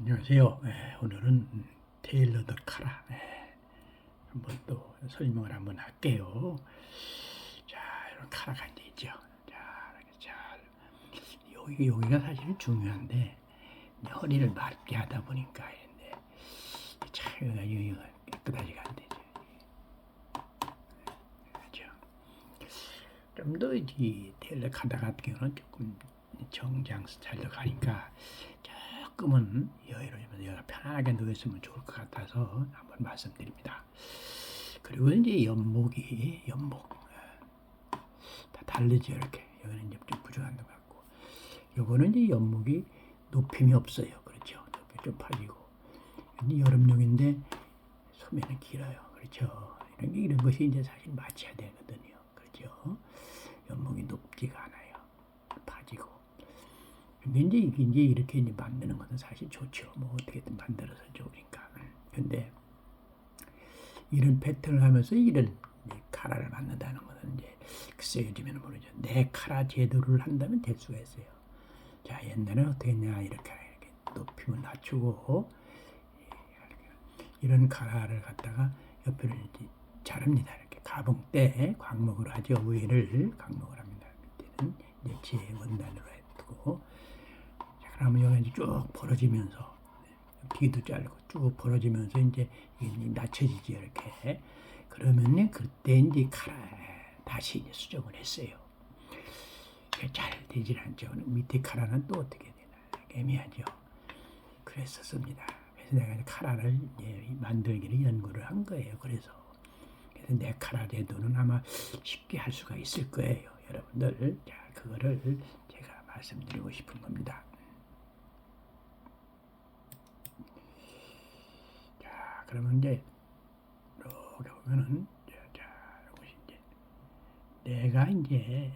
안녕하세요. 예, 오늘은 테일러드 카라 예, 한번 또 설명을 한번 할게요. 자, 이런 카라가 이제 있죠. 자, 이렇게 잘 여기 여기가 사실 중요한데 허리를 맑게 하다 보니까 이런데 참 여기가 깨끗하지가 안 되죠. 그렇죠. 좀더 이 테일러 카라 같은 경우는 조금 정장 스타일로 가니까 조금은 여유로우면 여가 편안하게 누웠으면 좋을 것 같아서 한번 말씀드립니다. 그리고 이제 연목이 연목 예, 다 다르죠 이렇게. 여기는 이제 좀 부족한 것 같고. 요거는 이제 연목이 높임이 없어요. 그렇죠? 높이 좀 이제 여름용인데 소매는 길어요. 그렇죠? 이런 게 이런 것이 이제 사실 맞춰야 되거든요. 그렇죠? 연목이 높지가 않아요. 파지고 이제 이게 이렇게 이제 만드는 것은 사실 좋죠. 뭐 어떻게든 만들어서 좋으니까. 근데 이런 패턴을 하면서 이런 카라를 만든다는 것은 이제 글쎄 요즘에는 모르죠. 내 카라 제도를 한다면 될 수가 있어요. 자 옛날에는 어떻게 했냐 이렇게 이렇게 높임을 낮추고 이런 카라를 갖다가 이제 자릅니다. 이렇게 가봉 때 광목으로 하죠. 위를 광목을 합니다. 그때는 이제 제 원단으로 했고 그러면 여기 이제 쭉 벌어지면서 뒤도 자르고 쭉 벌어지면서 이제 낮춰지지 이렇게 그러면 그때 이제 카라 다시 이제 수정을 했어요. 잘 되질 않죠. 밑에 카라는 또 어떻게 되나 애매하죠. 그랬었습니다. 그래서 내가 카라를 만들기를 연구를 한 거예요. 그래서 그래서 내 카라 제도는 아마 쉽게 할 수가 있을 거예요. 여러분들 자 그거를 제가 말씀드리고 싶은 겁니다. 그러면 이제 이렇게 보면은 자, 이것이 이제 내가 이제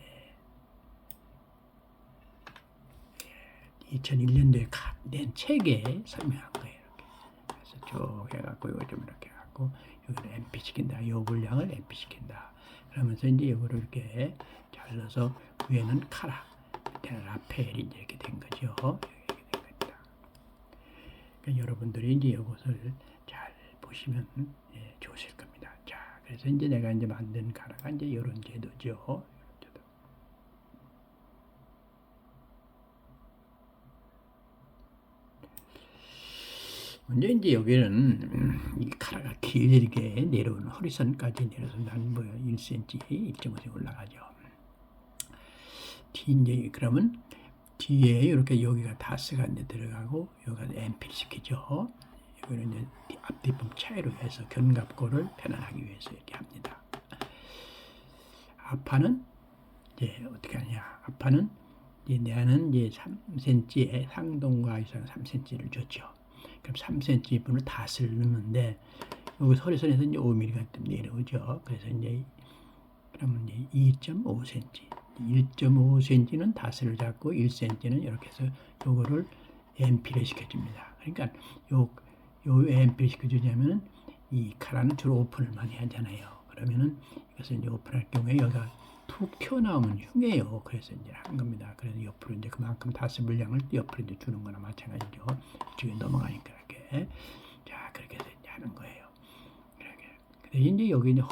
2001년도에 낸 책에 설명한 거예요. 이렇게. 그래서 쭉 해갖고 이거 좀 이렇게 해갖고 여기를 MP 시킨다. 요 분량을 MP 시킨다. 그러면서 이제 이거를 이렇게 잘라서 위에는 카라, 밑에는 라펠이 이렇게 된 거죠. 이렇게 된 겁니다. 그러니까 여러분들이 이제 이것을 잘 보시면 예, 좋으실 겁니다. 자, 그래서 이제 내가 이제 만든 가라가 이제 이런 제도죠. 먼저 이제 여기는 음, 이 카라가 길게 내려오는 허리선까지 내려서 난 뭐야 1cm, 1.5cm 올라가죠. 뒤 이제 그러면 뒤에 이렇게 여기가 다스가 이제 들어가고 여기가 앰필 시키죠. 이거는 이제 앞뒤품 차이로 해서 견갑골을 편안하기 위해서 이렇게 합니다. 아파는 이제 어떻게 하냐? 아파는 이제 내는 이제 3cm의 상동과 이상 3cm를 줬죠. 그럼 3cm 분을 닷을 넣는데 여기 소리선에서 이제 5mm가 좀 내려오죠. 그래서 이제 그러면 이제 2.5cm, 1.5cm는 닷을 잡고 1cm는 이렇게 해서 요거를 엠피를 시켜줍니다. 그러니까 요, 요 엠피를 시켜주냐면은 이 카라는 주로 오픈을 많이 하잖아요. 그러면은 이것을 이제 오픈할 경우에 여기가 툭 튀어나오면 흉해요. 그래서 이제 한 겁니다. 그래서 옆으로 이제 그만큼 닷을 물량을 옆으로 이제 주는 거나 마찬가지죠. 이쪽에 넘어가니까 이렇게. 자, 그렇게 이제 하는 거예요. 이렇게. 근데 이제 여기 이제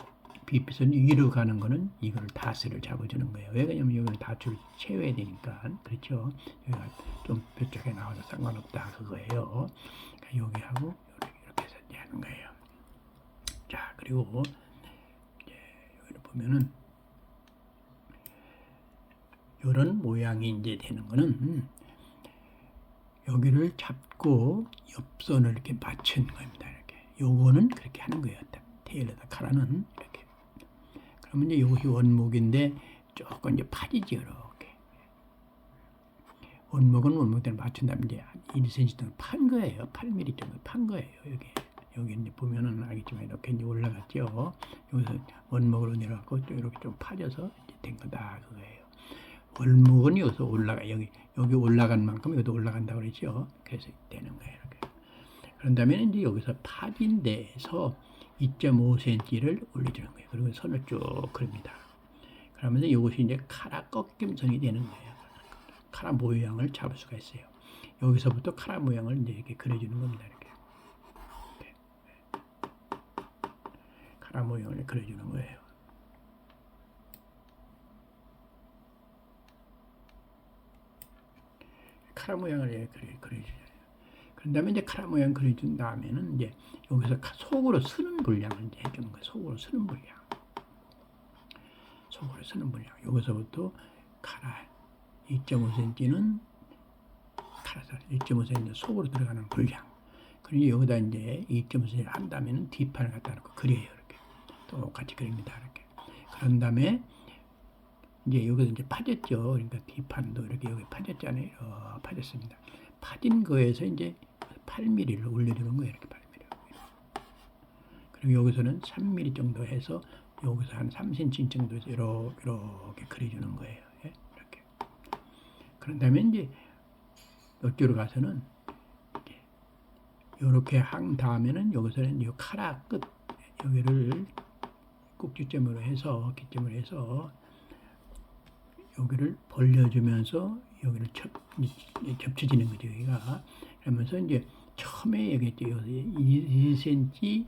비피선 위로 가는 거는 이거를 다스를 잡아주는 거예요. 왜 그러냐면 여기는 다스를 채워야 되니까. 그렇죠. 여기가 좀 뾰족하게 나와서 상관없다. 그거예요. 그러니까 여기하고 이렇게, 해서 하는 거예요. 자, 그리고 이제 여기를 보면은 이런 모양이 이제 되는 거는 음, 여기를 잡고 옆선을 이렇게 맞춘 겁니다. 이렇게. 요거는 그렇게 하는 거예요. 테일러다 카라는 이렇게. 그러면 이제 원목인데 조금 이제 파지지 이렇게. 원목은 원목대로 맞춘 다음에 이제 1cm 정도 판 거예요. 8mm 정도 판 거예요. 여기. 여기 이제 보면은 알겠지만 이렇게 이제 올라갔죠. 여기서 원목으로 내려가고 또 이렇게 좀 파져서 된 거다 그거예요. 원목은 여기서 올라가 여기 여기 올라간 만큼 여기도 올라간다 그러죠. 그래서 되는 거예요. 이렇게. 그런 다음에 이제 여기서 파진 데에서 2.5cm를 올려주는 거예요. 그리고 선을 쭉 그립니다. 그러면서 이것이 이제 카라 꺾임선이 되는 거예요. 카라 모양을 잡을 수가 있어요. 여기서부터 카라 모양을 이제 이렇게 그려주는 겁니다. 이렇게. 이렇게. 카라 모양을 그려주는 거예요. 카라 모양을 그려, 그려주죠. 그런 다음에 이제 카라 모양 그려준 다음에는 이제 여기서 카- 속으로 쓰는 분량을 이제 해주는 거예요. 속으로 쓰는 분량. 속으로 쓰는 분량. 여기서부터 카라 2.5cm는 카라살 1.5cm 속으로 들어가는 분량. 그리고 여기다 이제 2.5cm 한다면은 뒷판을 갖다 놓고 그려요. 이렇게. 똑같이 그립니다. 이렇게. 그런 다음에 이제 여기서 이제 파졌죠. 그러니까 뒷판도 이렇게 여기 파졌잖아요. 어, 파졌습니다. 파진 거에서 이제 8mm를 올려주는 거예요. 이렇게 8mm. 그리고 여기서는 3mm 정도 해서 여기서 한 3cm 정도에서 이렇게, 이렇게 그려주는 거예요. 예? 이렇게. 그런 다음에 이제 이쪽으로 가서는 이렇게 한 다음에는 여기서는 이 카라 끝 여기를 꼭지점으로 해서 기점으로 해서 여기를 벌려주면서 여기를 접, 접쳐지는 거죠 여기가 그러면서 이제 처음에 얘기했죠 여기 2cm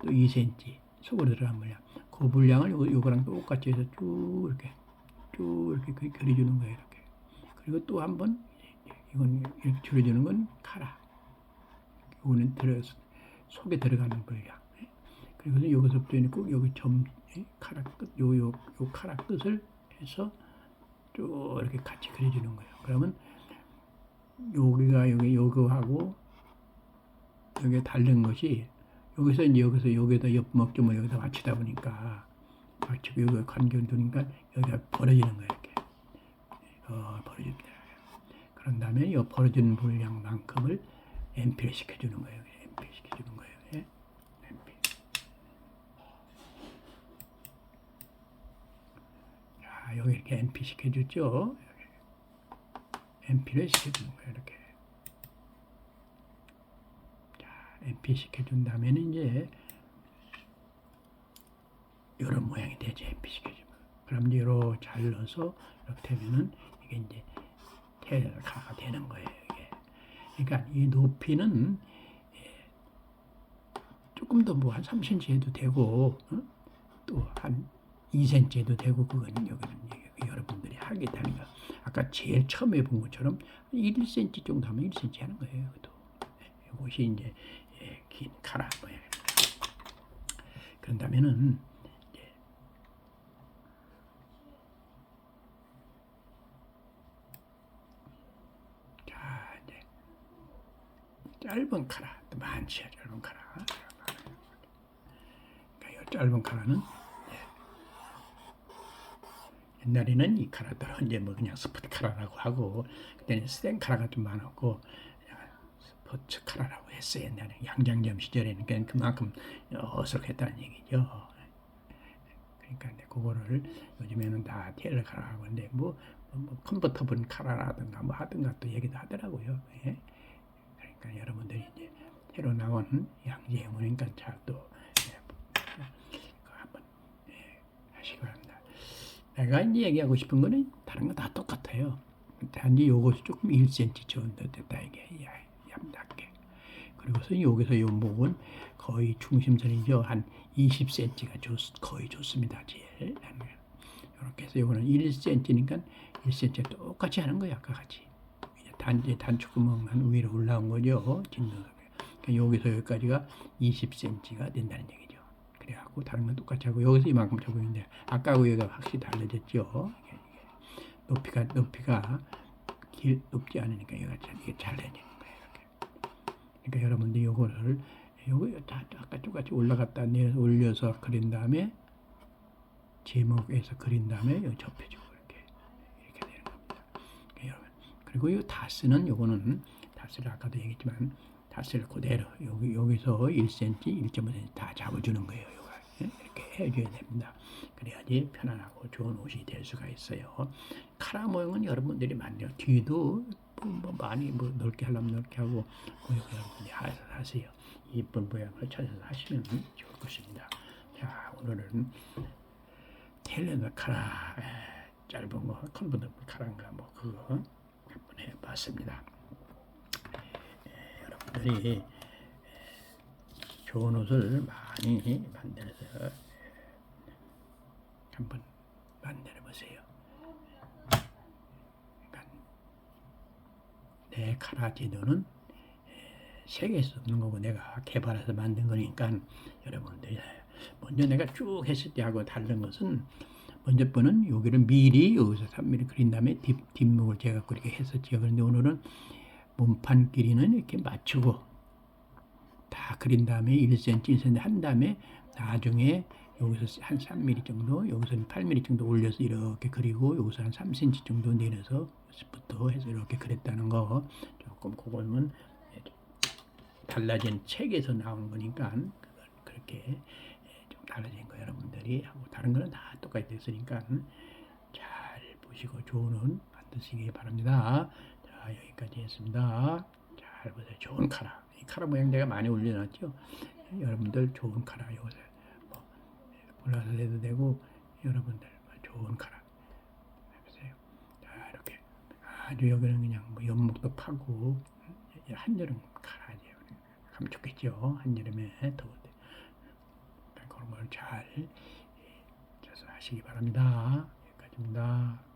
또 2cm 속으로 들어간 분량 그 분량을 요, 요거랑 똑같이 해서 쭉 이렇게 쭉 이렇게 그- 그려주는 거예요 이렇게. 그리고 또 한 번 이건 이렇게 줄여주는 건 카라. 요거는 들어 속에 들어가는 분량. 그리고 여기서부터 꼭 여기 점 예, 카라 끝 요 요 요 카라 끝을 해서 쭉 이렇게 같이 그려주는 거예요. 그러면 여기가 여기 요거하고 여기에 다른 것이 여기서 이제 여기서 여기다 옆목점을 여기다 맞추다 보니까 맞추고 여기 간격을 두니까 여기가 벌어지는 거예요. 이렇게 어, 벌어집니다. 그런 다음에 이 벌어지는 분량만큼을 MP를 시켜주는 거예요. MP 시켜주는 거예요. 예? MP. 자, 여기 이렇게 MP 시켜줬죠. MP를 시켜주는 거예요. 이렇게. 자, MP 시켜준 다음에는 이제 이런 모양이 되죠. MP 시켜주면. 그럼 이제 잘라서 이렇게 되면은 이게 이제 테일카가 되는 거예요. 이게. 그러니까 이 높이는 예, 조금 더 뭐 한 3cm 해도 되고 어? 또한 2cm 해도 되고 그건 여기는 여러분들이 하겠다니까 아까 제일 처음에 본 것처럼 1cm 정도 하면 1cm 하는 거예요. 그것도 예, 이제 예, 긴 카라 모양. 그런다면은 자 이제 짧은 카라 또 많지요 짧은 카라. 그러니까 이 짧은 카라는 옛날에는 이 카라들은 이제 뭐 그냥 스포츠 카라라고 하고 그때는 스텐 카라가 좀 많았고 포츠 카라라고 했어요 옛날에 양장점 시절에는 그만큼 어설했다는 얘기죠. 그러니까 이제 그거를 요즘에는 다 카라라고 하는데 뭐, 뭐, 뭐 컨버터블 카라라든가 뭐 하든가 또 얘기도 하더라고요. 예? 그러니까 여러분들이 이제 새로 나온 양재형이니까 잘또 예, 한번 예, 하시기 바랍니다. 내가 이제 얘기하고 싶은 거는 다른 거 다 똑같아요. 단지 요것이 조금 1cm 정도 됐다 이게 야- 얇게. 그리고서 여기서 요 목은 거의 중심선이죠. 한 20cm가 좋, 거의 좋습니다. 제일. 이렇게 해서 요거는 1cm니까 1cm 똑같이 하는 거예요. 아까 같이. 단지 단축구멍만 위로 올라온 거죠. 그러니까 여기서 여기까지가 20cm가 된다는 얘기죠. 그래갖고 다른 건 똑같이 하고 여기서 이만큼 잡고 있는데 아까하고 여기가 확실히 달라졌죠. 높이가 높이가 길, 높지 않으니까 여기가 잘, 거예요. 그러니까 여러분들 요거를 요거 다 아까 똑같이 올라갔다 내려서 올려서 그린 다음에 제목에서 그린 다음에 여기 접해주고 이렇게 이렇게 되는 겁니다. 그러니까 여러분 그리고 이 다스는 요거는 다스를 아까도 얘기했지만 다스를 그대로 여기 여기서 1cm, 1.5cm 다 잡아주는 거예요. 요거 예? 이렇게 해줘야 됩니다. 그래야지 편안하고 좋은 옷이 될 수가 있어요. 카라 모양은 여러분들이 만들어 뒤도 뭐, 뭐 많이 뭐 넓게 하려면 넓게 하고 하- 하세요. 이쁜 모양을 찾아서 하시면 좋을 것입니다. 자 오늘은 텔레나 카라 에, 짧은 거 컨버터블 카라인가 뭐 그거 한번 해봤습니다. 여러분들이 좋은 옷을 많이 만들어서 한번 만들어 보세요. 그러니까 내 카라 제도는 세계에서 없는 거고 내가 개발해서 만든 거니까 여러분들이 먼저 내가 쭉 했을 때하고 다른 것은 먼저 번은 여기를 미리 여기서 3mm 그린 다음에 뒷, 뒷목을 제가 그렇게 했었죠. 그런데 오늘은 몸판 길이는 이렇게 맞추고 다 그린 다음에 1cm, 1cm 한 다음에 나중에 여기서 한 3mm 정도, 여기서는 8mm 정도 올려서 이렇게 그리고 여기서 한 3cm 정도 내려서 부터 해서 이렇게 그렸다는 거 조금 그거는 달라진 책에서 나온 거니까 그렇게 좀 달라진 거 여러분들이 하고 다른 거는 다 똑같이 됐으니까 잘 보시고 옷 만드시기 바랍니다. 자 여기까지 했습니다. 잘 보세요. 좋은 카라. 이 카라 모양 내가 많이 올려놨죠. 여러분들 좋은 카라 요새 뭐 골라서 해도 되고 여러분들 뭐 좋은 이렇게 아주 여기는 그냥 뭐 연목도 파고 한여름 카라지. 가면 좋겠죠. 한여름에 더울 때. 그런 걸잘 예, 하시기 바랍니다. 여기까지입니다.